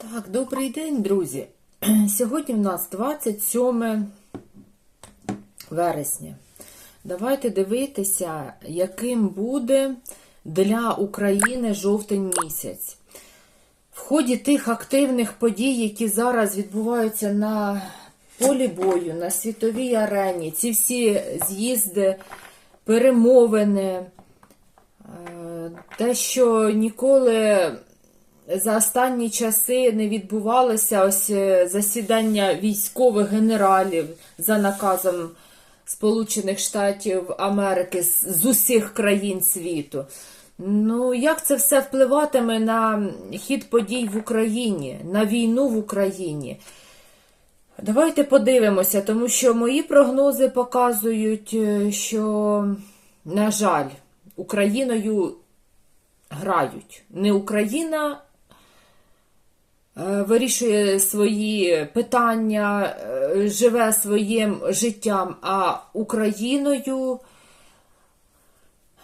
Так, добрий день, друзі. Сьогодні в нас 27 вересня. Давайте дивитися, яким буде для України жовтень місяць. В ході тих активних подій, які зараз відбуваються на полі бою, на світовій арені, ці всі з'їзди, перемовини, е, те, що ніколи за останні часи не відбувалося ось е, засідання військових генералів за наказом Сполучених Штатів Америки з, усіх країн світу. Ну, як це все впливатиме на хід подій в Україні, на війну в Україні? Давайте подивимося, тому що мої прогнози показують, е, що, на жаль, Україною грають. Не Україна вирішує свої питання, е, живе своїм життям, а Україною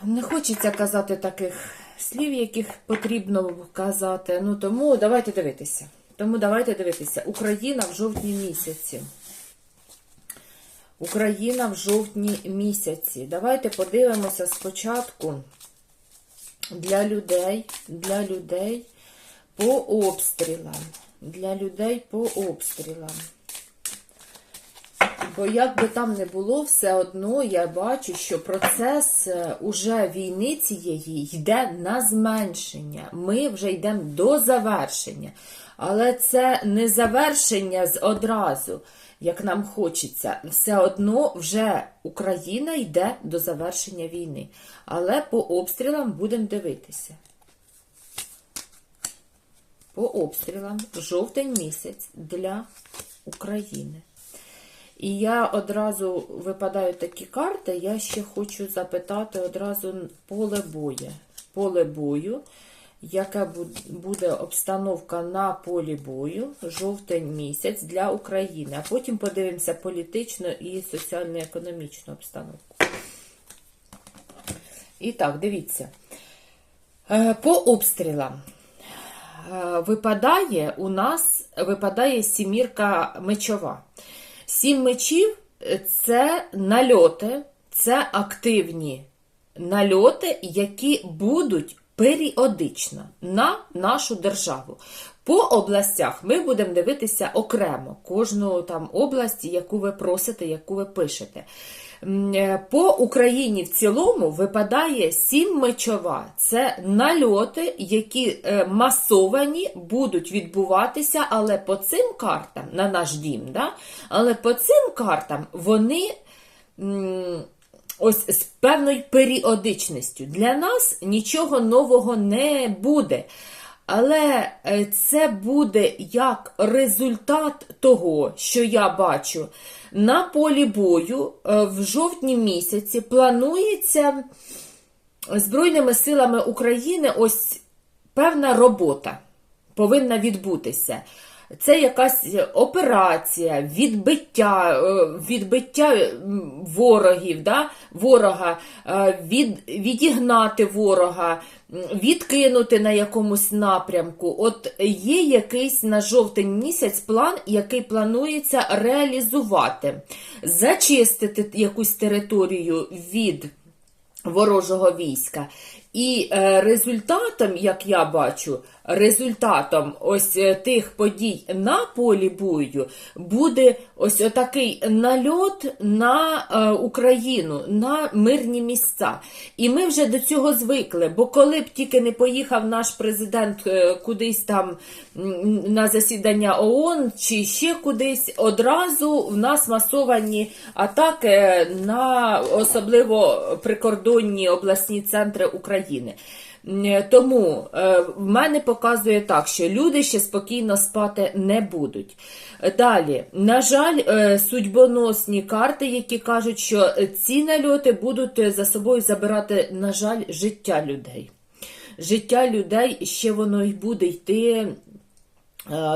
не хочеться казати таких слів, яких потрібно казати. Ну тому давайте дивитися. Тому давайте дивитися. Україна в жовтні місяці. Україна в жовтні місяці. Давайте подивимося спочатку для людей, для людей по обстрілам. Для людей по обстрілам. Бо як би там не було, все одно я бачу, що процес е, уже війни цієї йде на зменшення. Ми вже йдемо до завершення. Але це не завершення одразу, як нам хочеться. Все одно вже Україна йде до завершення війни. Але по обстрілам будемо дивитися. По обстрілам жовтень місяць для України. І я одразу випадаю такі карти, я ще хочу запитати одразу поле бою. Поле бою, яка буде обстановка на полі бою, жовтень місяць для України. А потім подивимося політичну і соціально-економічну обстановку. І так, дивіться. Е, По обстрілам випадає у нас випадає сімірка мечова. Сім мечів це нальоти, це активні нальоти, які будуть періодично на нашу державу. По областях ми будемо дивитися окремо кожну там область, яку ви просите, яку ви пишете. По Україні в цілому випадає сім мечова. Це нальоти, які масовані будуть відбуватися, але по цим картам, на наш дім, да? але по цим картам вони ось з певною періодичністю. Для нас нічого нового не буде. Але це буде як результат того, що я бачу на полі бою в жовтні місяці планується Збройними силами України ось певна робота повинна відбутися. Це якась операція, відбиття відбиття ворогів, да? ворога, від, відігнати ворога, відкинути на якомусь напрямку. От є якийсь на жовтень місяць план, який планується реалізувати, зачистити якусь територію від ворожого війська. І результатом, як я бачу, результатом ось тих подій на полі бою буде ось отакий нальот на Україну, на мирні місця. І ми вже до цього звикли, бо коли б тільки не поїхав наш президент кудись там на засідання ООН чи ще кудись, одразу в нас масовані атаки на особливо прикордонні обласні центри України. Тому в мене показує так, що люди ще спокійно спати не будуть. Далі, на жаль, судьбоносні карти, які кажуть, що ці нальоти будуть за собою забирати, на жаль, життя людей. Життя людей ще воно й буде йти е,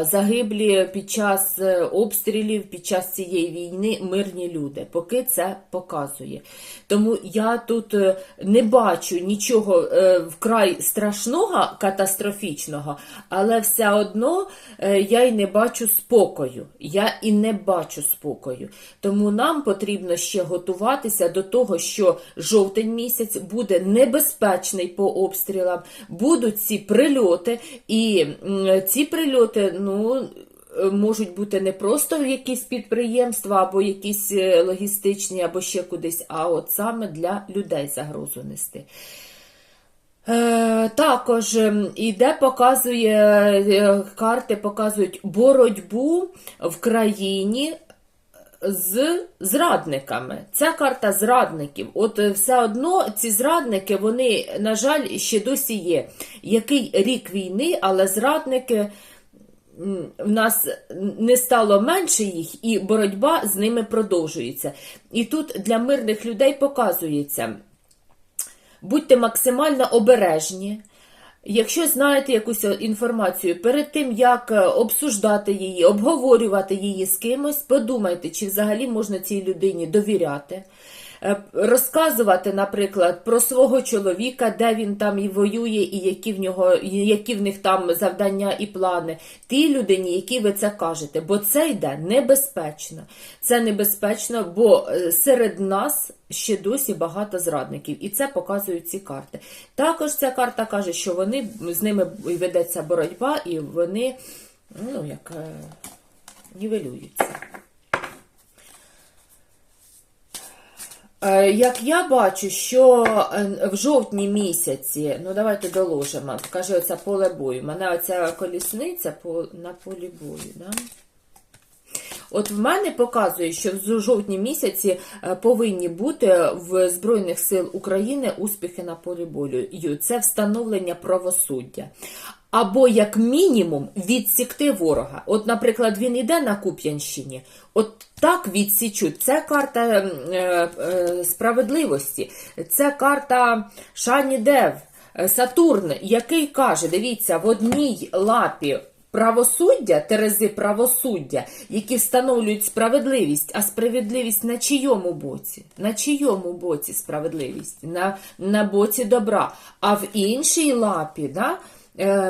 загиблі під час е, обстрілів, під час цієї війни мирні люди, поки це показує. Тому я тут е, не бачу нічого е, вкрай страшного, катастрофічного, але все одно е, я й не бачу спокою. Я і не бачу спокою. Тому нам потрібно ще готуватися до того, що жовтень місяць буде небезпечний по обстрілам, будуть ці прильоти, і ці прильоти, ну. е, Можуть бути не просто якісь підприємства або якісь е, логістичні, або ще кудись, а от саме для людей загрозу нести. Е, також ем, іде, показує карти, показують боротьбу в країні з зрадниками. Це карта зрадників. От все одно ці зрадники, вони, на жаль, ще досі є. Який рік війни, але зрадники. В нас не стало менше їх, і боротьба з ними продовжується. І тут для мирних людей показується, будьте максимально обережні. Якщо знаєте якусь інформацію, перед тим як е, обсуждати її, обговорювати її з кимось, подумайте, чи взагалі можна цій людині довіряти. Е, Розказувати, наприклад, про свого чоловіка, де він там і воює, і які в нього, які в них там завдання і плани, тій людині, якій ви це кажете, бо це йде небезпечно. Це небезпечно, бо е, серед нас ще досі багато зрадників, і це показують ці карти. Також ця карта каже, що вони з ними ведеться боротьба, і вони ну, як е, нівелюються. Як я бачу, що е, в жовтні місяці, ну давайте доложимо, каже оце поле бою. У мене оця колісниця на полі бою. Да? От в мене показує, що в жовтні місяці е, повинні бути в Збройних сил України успіхи на полі бою. Це встановлення правосуддя. Або, як мінімум, відсікти ворога. От, наприклад, він іде на Куп'янщині, от так відсічуть. Це карта е, е, справедливості, це карта Шані Дев, е, Сатурн, який каже: дивіться, в одній лапі. Правосуддя, терези правосуддя, які встановлюють справедливість, а справедливість на чийому боці? На чийому боці справедливість? На, на боці добра. А в іншій лапі, да,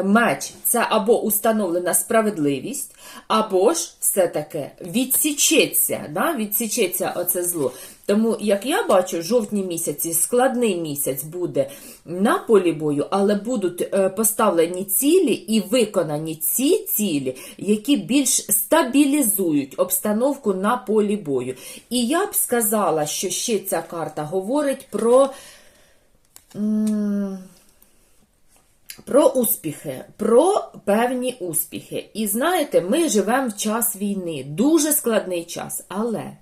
меч це або установлена справедливість, або ж все-таки відсічеться, да, відсічеться оце зло. Тому, як я бачу, жовтні місяці складний місяць буде на полі бою, але будуть е, поставлені цілі і виконані ці цілі, які більш стабілізують обстановку на полі бою. І я б сказала, що ще ця карта говорить про. Про успіхи, про певні успіхи. І знаєте, ми живемо в час війни, дуже складний час, але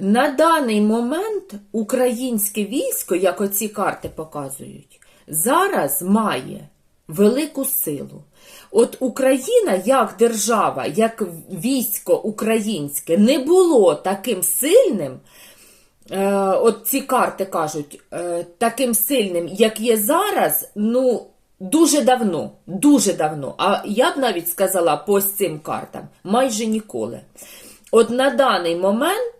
на даний момент українське військо, як оці карти показують, зараз має велику силу. От Україна як держава, як військо українське не було таким сильним. Е, от ці карти кажуть, е, таким сильним, як є зараз, ну, дуже давно, дуже давно. А я б навіть сказала по цим картам майже ніколи. От на даний момент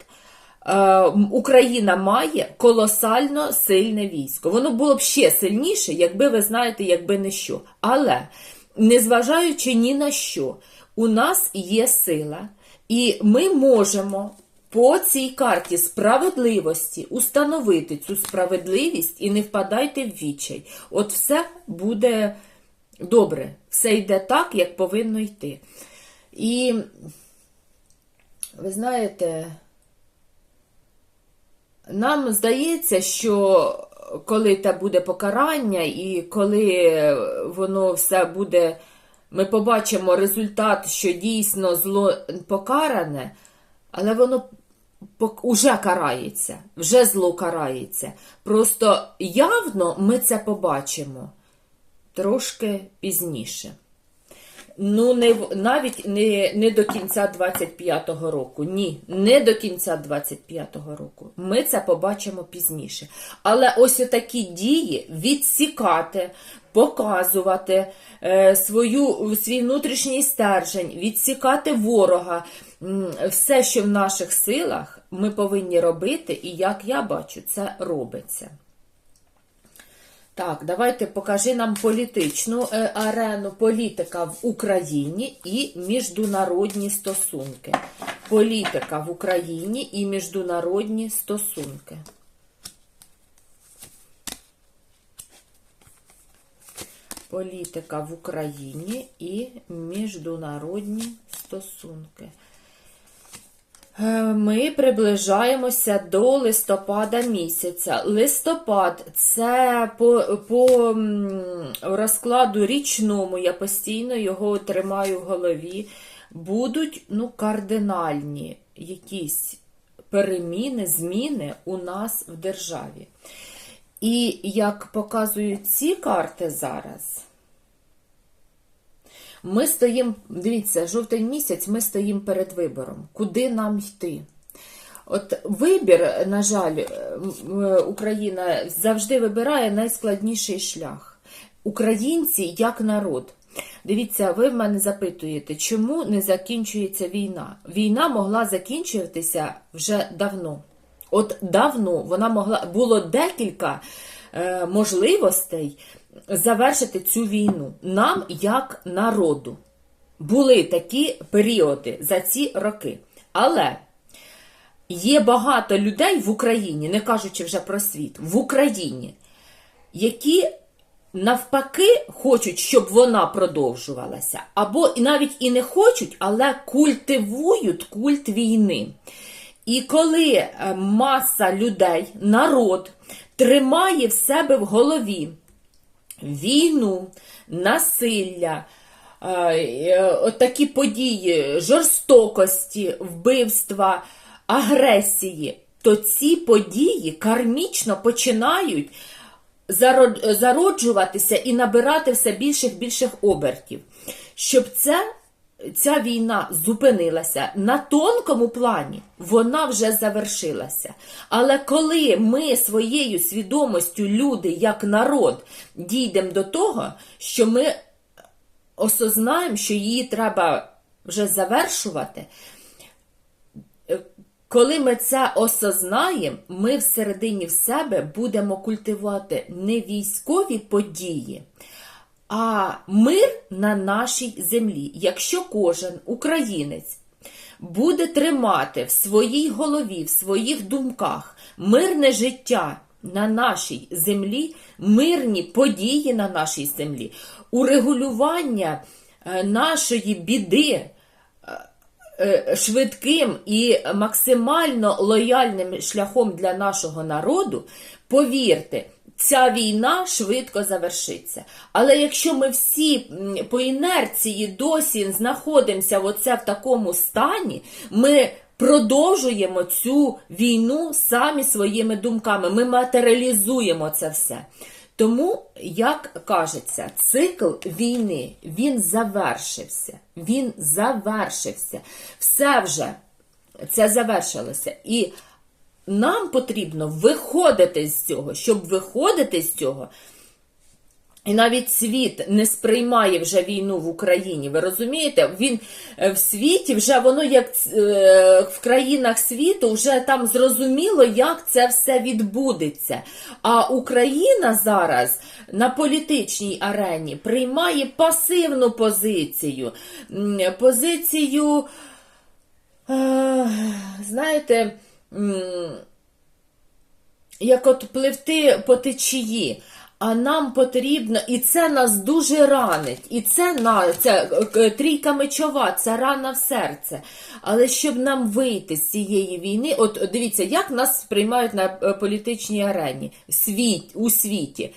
е, Україна має колосально сильне військо. Воно було б ще сильніше, якби ви знаєте, якби не що. Але, незважаючи ні на що, у нас є сила, і ми можемо по цій карті справедливості установити цю справедливість і не впадайте в відчай. От все буде добре, все йде так, як повинно йти. І ви знаєте, нам здається, що коли те буде покарання, і коли воно все буде, ми побачимо результат, що дійсно зло покаране, але воно уже карається, вже зло карається. Просто явно ми це побачимо трошки пізніше. Ну, не навіть не, не до кінця 25-го року. Ні, не до кінця 25-го року. Ми це побачимо пізніше. Але ось такі дії відсікати, показувати е, свою, свій внутрішній стержень, відсікати ворога. Все, що в наших силах, ми повинні робити, і як я бачу, це робиться. Так, давайте покажи нам політичну е, арену, політика в Україні і міжнародні стосунки. Політика в Україні і міжнародні стосунки. Політика в Україні і міжнародні стосунки. Е, Ми приближаємося до листопада місяця. Листопад це по, по розкладу річному, я постійно його тримаю в голові. Будуть ну, кардинальні якісь переміни, зміни у нас в державі. І як показують ці карти зараз, ми стоїмо, дивіться, жовтень місяць, ми стоїмо перед вибором. Куди нам йти? От вибір, на жаль, Україна завжди вибирає найскладніший шлях. Українці як народ. Дивіться, ви в мене запитуєте, чому не закінчується війна? Війна могла закінчуватися вже давно. От давно вона могла було декілька е, можливостей завершити цю війну нам як народу. Були такі періоди за ці роки. Але є багато людей в Україні, не кажучи вже про світ, в Україні, які навпаки хочуть, щоб вона продовжувалася, або навіть і не хочуть, але культивують культ війни. І коли е, маса людей, народ тримає в себе в голові війну, насилля, е, е, такі події жорстокості, вбивства, агресії, то ці події кармічно починають зароджуватися і набирати все більших більших обертів. Щоб це, ця війна зупинилася на тонкому плані, вона вже завершилася. Але коли ми своєю свідомістю, люди, як народ, дійдемо до того, що ми осознаємо, що її треба вже завершувати, коли ми це осознаємо, ми всередині в себе будемо культивувати не військові події, а мир на нашій землі. Якщо кожен українець буде тримати в своїй голові, в своїх думках мирне життя на нашій землі, мирні події на нашій землі, урегулювання е, нашої біди е, швидким і максимально лояльним шляхом для нашого народу, повірте, ця війна швидко завершиться. Але якщо ми всі по інерції досі знаходимося оце в такому стані, ми продовжуємо цю війну самі своїми думками. Ми матеріалізуємо це все. Тому, як кажеться, цикл війни він завершився. Він завершився. Все вже це завершилося. І нам потрібно виходити з цього. Щоб виходити з цього, і навіть світ не сприймає вже війну в Україні. Ви розумієте? Він е, в світі вже воно як е, в країнах світу вже там зрозуміло, як це все відбудеться. А Україна зараз на політичній арені приймає пасивну позицію. Позицію, е, знаєте, як от пливти по течії. А нам потрібно, і це нас дуже ранить, і це на це е, трійка мечова, це рана в серце. Але щоб нам вийти з цієї війни, от дивіться, як нас сприймають на е, політичній арені світ, у світі.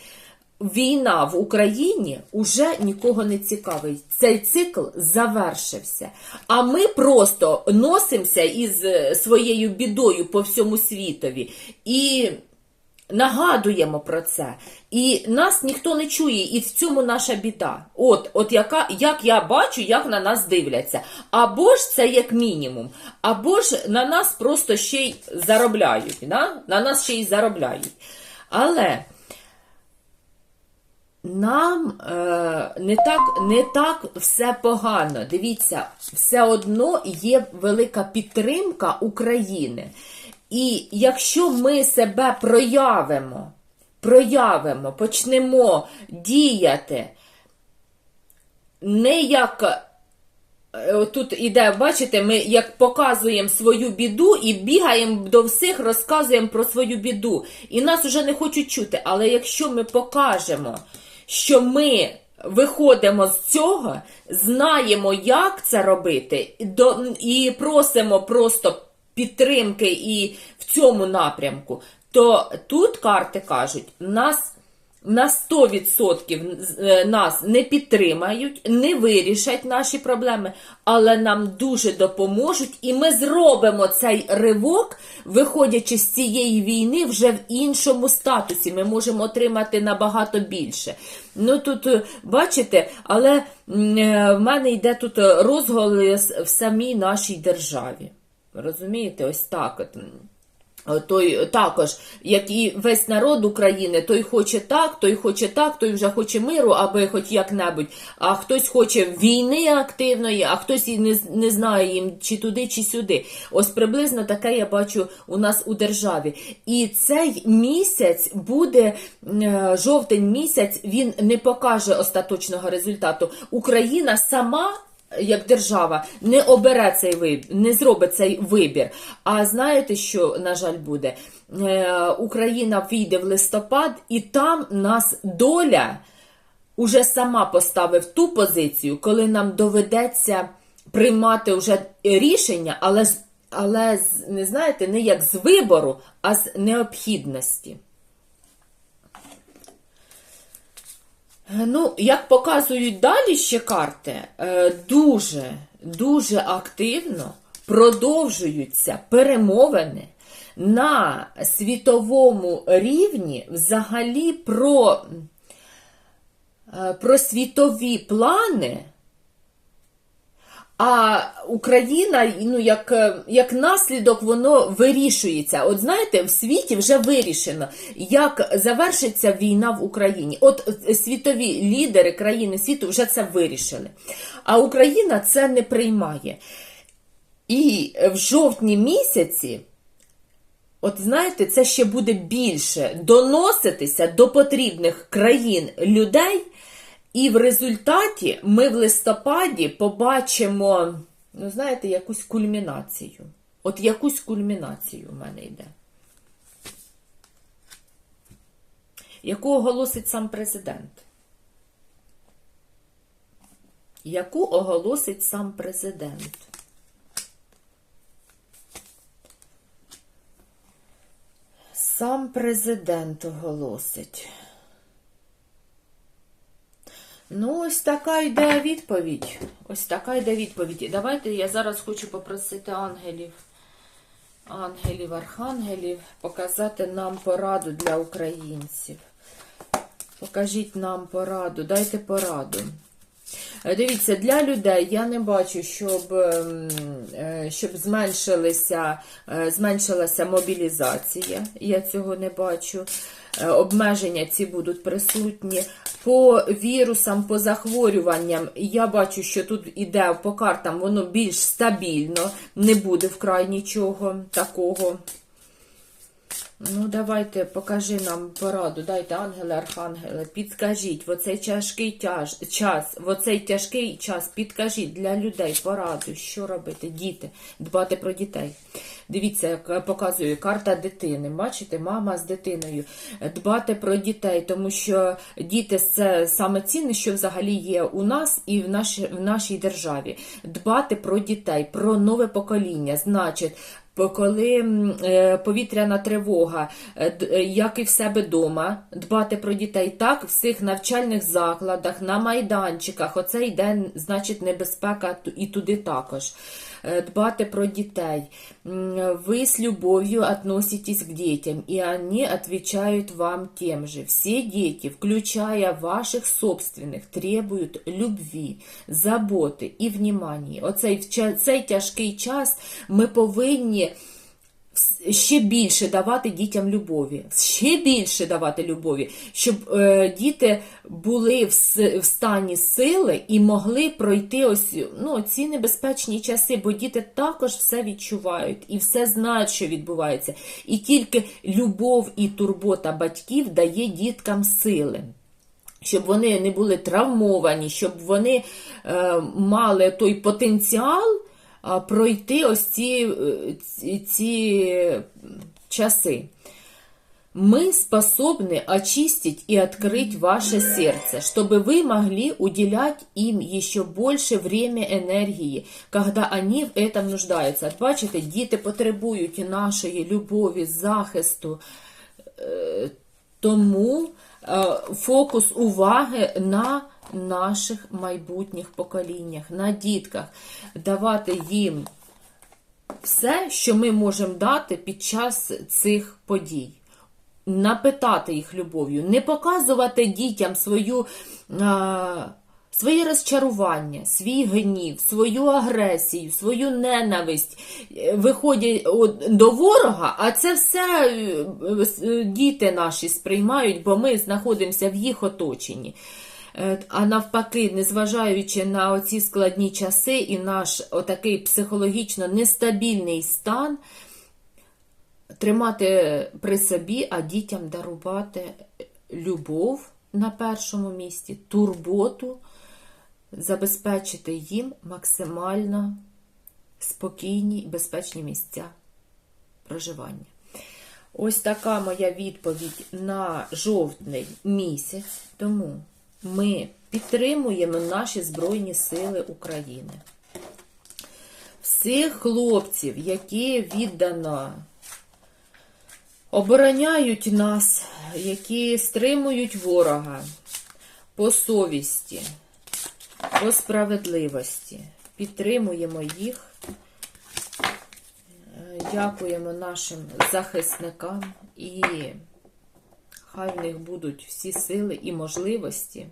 Війна в Україні уже нікого не цікавить. Цей цикл завершився. А ми просто носимося із е, своєю бідою по всьому світові. І нагадуємо про це. І нас ніхто не чує, і в цьому наша біда. От, от яка, як я бачу, як на нас дивляться. Або ж це як мінімум, або ж на нас просто ще й заробляють. Да? На нас ще й заробляють. Але нам е, не, так, не так все погано. Дивіться, все одно є велика підтримка України. І якщо ми себе проявимо, проявимо, почнемо діяти не як. е, Тут іде, бачите, ми як показуємо свою біду і бігаємо до всіх, розказуємо про свою біду. І нас вже не хочуть чути. Але якщо ми покажемо, що ми виходимо з цього, знаємо, як це робити, до- і просимо просто підтримки і в цьому напрямку, то тут карти кажуть, нас на 100% е, нас не підтримають, не вирішать наші проблеми, але нам дуже допоможуть, і ми зробимо цей ривок, виходячи з цієї війни вже в іншому статусі. Ми можемо отримати набагато більше. Ну тут е, бачите, але е, в мене йде тут розголос в самій нашій державі. Розумієте, ось так. От. Той також, як і весь народ України, той хоче так, той хоче так, той вже хоче миру, аби хоч як-небудь. А хтось хоче війни активної, а хтось і не, не знає їм чи туди, чи сюди. Ось приблизно таке я бачу у нас у державі. І цей місяць буде е, жовтень місяць, він не покаже остаточного результату. Україна сама як держава не обере цей вибір, не зробить цей вибір. А знаєте, що, на жаль, буде? Е, Україна війде в листопад, і там нас доля уже сама поставив ту позицію, коли нам доведеться приймати вже рішення, але, але не знаєте, не як з вибору, а з необхідності. Ну, як показують далі ще карти, е, дуже, дуже активно продовжуються перемовини на світовому рівні взагалі про, е, про світові плани. А Україна, ну як, е, як наслідок, воно вирішується. От знаєте, в світі вже вирішено, як завершиться війна в Україні. От е, світові лідери країни світу вже це вирішили. А Україна це не приймає. І в жовтні місяці. От знаєте, це ще буде більше доноситися до потрібних країн людей, і в результаті ми в листопаді побачимо, ну знаєте, якусь кульмінацію. От якусь кульмінацію в мене йде. Яку оголосить сам президент? Яку оголосить сам президент? Сам президент оголосить. Ну, ось така йде відповідь. Ось така йде відповідь. І Давайте я зараз хочу попросити ангелів, ангелів, архангелів показати нам пораду для українців. Покажіть нам пораду, дайте пораду. Е, Дивіться, для людей я не бачу, щоб, ем, щоб зменшилися, е, зменшилася мобілізація. Я цього не бачу. Е, Обмеження ці будуть присутні. По вірусам, по захворюванням, я бачу, що тут іде по картам, воно більш стабільно, не буде вкрай нічого такого. Ну, давайте, покажи нам пораду, дайте ангели, архангели, підкажіть в оцей тяжкий тяж, час, в оцей тяжкий час, підкажіть для людей пораду, що робити, діти, дбати про дітей. Дивіться, як показую карта дитини. Бачите, мама з дитиною. Дбати про дітей, тому що діти це саме цінне, що взагалі є у нас і в нашій, в нашій державі. Дбати про дітей, про нове покоління, значить. Коли е, повітряна тривога, е, е, як і в себе вдома, дбати про дітей, так в всіх навчальних закладах, на майданчиках, оце йде, значить, небезпека і туди також. Е, дбати про дітей. Ви с любовью относитесь к детям, и они отвечают вам тем же. Все дети, включая ваших собственных, требуют любви, заботи і внимання. Оцей цей тяжкий час ми повинні ще більше давати дітям любові, ще більше давати любові, щоб е, діти були в, в стані сили і могли пройти ось ну, ці небезпечні часи, бо діти також все відчувають і все знають, що відбувається. І тільки любов і турбота батьків дає діткам сили. Щоб вони не були травмовані, щоб вони е, мали той потенціал пройти ось ці, е, ці, ці часи. Мы способны очистить и открыть ваше сердце, чтобы вы могли уделять им еще больше время энергии, когда они в этом нуждаються. От Бачите, діти потребують нашої любові, захисту. Е, Тому е, фокус уваги на наших майбутніх поколіннях, на дітках, давати їм все, що ми можемо дати під час цих подій. Напитати їх любов'ю, не показувати дітям свою, а, своє розчарування, свій гнів, свою агресію, свою ненависть. Виходять до ворога, а це все е, е, діти наші сприймають, бо ми знаходимося в їх оточенні. Е, А навпаки, незважаючи на оці складні часи і наш отакий психологічно нестабільний стан, тримати при собі, а дітям дарувати любов на першому місці, турботу, забезпечити їм максимально спокійні і безпечні місця проживання. Ось така моя відповідь на жовтний місяць. Тому ми підтримуємо наші Збройні Сили України. Всіх хлопців, які віддано обороняють нас, які стримують ворога по совісті, по справедливості. Підтримуємо їх. Дякуємо нашим захисникам і хай в них будуть всі сили і можливості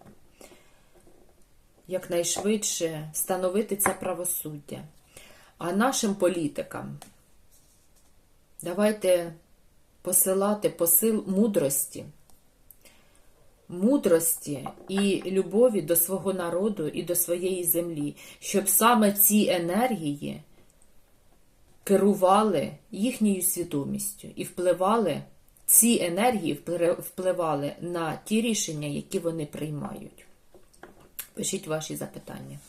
якнайшвидше встановити це правосуддя. А нашим політикам давайте посилати посил мудрості, мудрості і любові до свого народу і до своєї землі, щоб саме ці енергії керували їхньою свідомістю і впливали, ці енергії впливали на ті рішення, які вони приймають. Пишіть ваші запитання.